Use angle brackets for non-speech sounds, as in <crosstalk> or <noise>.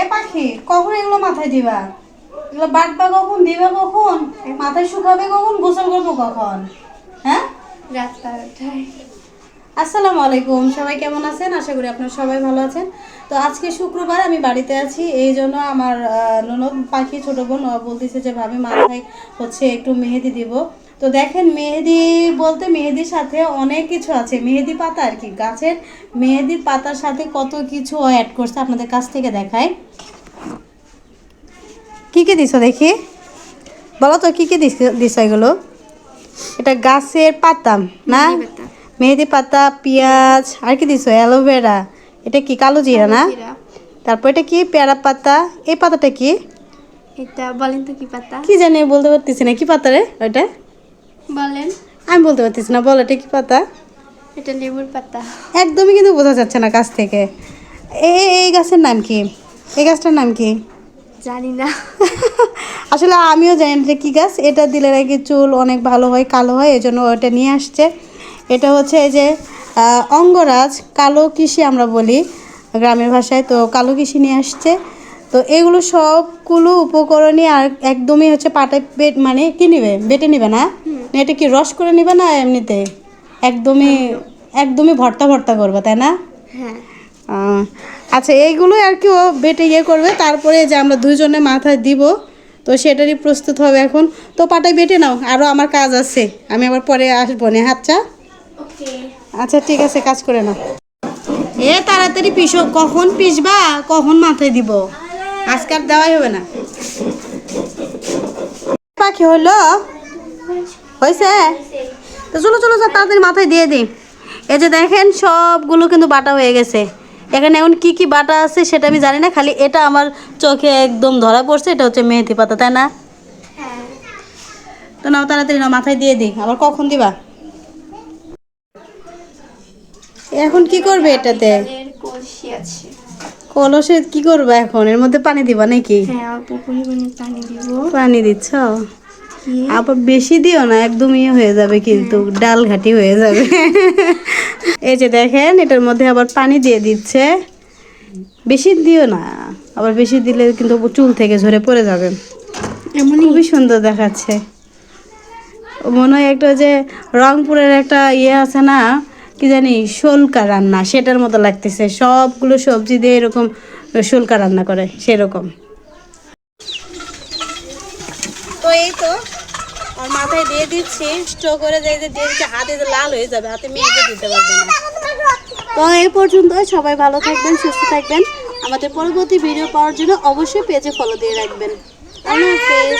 এ পাখি কখন এগুলো মাথায় দিবা? এগুলো বাটবা কখন দিবা কখন? মাথায় শুকাবে কখন গোসল করব কখন? হ্যাঁ? আসসালামু আলাইকুম সবাই কেমন আছেন? আশা করি আপনারা সবাই ভালো আছেন। তো আজকে শুক্রবার আমি বাড়িতে আছি এই জন্য আমার ননদ পাখি ছোট বোন বলতেছে যে ভাবি মাথায় হচ্ছে একটু মেহেদি দিব। তো দেখেন মেহেদি বলতে মেহেদির সাথে অনেক কিছু আছে। মেহেদি পাতা আর কি গাছের মেহেদি পাতার সাথে কত কিছু অ্যাড করছে আপনাদের কাছ থেকে দেখায় কি কি দিছো দেখি? বলো তো কি কি দিছো এগুলো? এটা গাছের পাতা না? মেহেদি পাতা। পেঁয়াজ আর কি দিছো? অ্যালোভেরা এটা কি কালো জিরা না? তারপর এটা কি পেয়ারা পাতা? এই পাতাটা কি? এটা বলেন তো কি পাতা? কি জানি বলতে পারতেছি না। কি পাতা রে ওটা বলেন। আমি বলতে পারতেছি না বল এটা কি পাতা? এটা লেবুর পাতা। একদমই কিন্তু বোঝা যাচ্ছে না কাছ থেকে। এই এই গাছের নাম কি? এই গাছটার নাম কি? জানি না। <laughs> আসলে আমিও জানি না যে কী গাছ। এটা দিলে নাকি চুল অনেক ভালো হয় কালো হয় এই জন্য ওটা নিয়ে আসছে। এটা হচ্ছে এই যে অঙ্গরাজ কালো কৃষি আমরা বলি গ্রামের ভাষায় তো কালো কৃষি নিয়ে আসছে। তো এগুলো সবগুলো উপকরণই আর একদমই হচ্ছে পাটায় বেট মানে কি নিবে? বেটে নিবে না? এটা কি রস করে নিবে না এমনিতে? একদমই একদমই ভর্তা ভর্তা করবে তাই না? হ্যাঁ। আচ্ছা এইগুলোই আর কি ও বেটে ইয়ে করবে তারপরে যে আমরা দুইজনে মাথায় দিব তো সেটারই প্রস্তুত হবে এখন। তো পাটায় বেটে নাও আরও আমার কাজ আছে আমি আবার পরে আসব না আচ্ছা আচ্ছা ঠিক আছে কাজ করে নাও। এ তাড়াতাড়ি পিসো কখন পিসবা কখন মাথায় দিব? আজকাল দেওয়াই হবে না। পাখি হলো হয়েছে? তো চলো চলো যা তাড়াতাড়ি মাথায় দিয়ে দিই। এই যে দেখেন সবগুলো কিন্তু বাটা হয়ে গেছে। এখানে এখন কি কি বাটা আছে সেটা আমি জানি না খালি এটা আমার চোখে একদম ধরা পড়ছে এটা হচ্ছে মেহেদি পাতা তাই না? তো নাও তাড়াতাড়ি নাও মাথায় দিয়ে দিই। আবার কখন দিবা? এখন কি করবে এটাতে? কলসি কি করবে এখন? এর মধ্যে পানি দিবা নাকি? হ্যাঁ অল্প পরিমাণে পানি দিব। পানি দিচ্ছ? আবার বেশি দিও না একদম ইয়ে হয়ে যাবে কিন্তু ডাল ঘাটি হয়ে যাবে। এই যে দেখেন এটার মধ্যে আবার পানি দিয়ে দিচ্ছে। বেশি দিও না আবার বেশি দিলে কিন্তু চুল থেকে ঝরে পড়ে যাবে। এমনই। খুবই সুন্দর দেখাচ্ছে। মনে হয় একটা যে রংপুরের একটা ইয়ে আছে না কি জানি শোলকা রান্না সেটার মতো লাগতেছে। সবগুলো সবজি দিয়ে এরকম শোলকা রান্না করে সেরকম। তো এই তো। আর মাথায় দিয়ে দিচ্ছি স্টো করে যাই যে দিয়ে দিচ্ছে হাতে লাল হয়ে যাবে হাতে মেয়েকে দিতে পারবে না তো এই পর্যন্ত সবাই ভালো থাকবেন সুস্থ থাকবেন আমাদের পরবর্তী ভিডিও পাওয়ার জন্য অবশ্যই পেজে ফলো দিয়ে রাখবেন আল্লাহ হাফেজ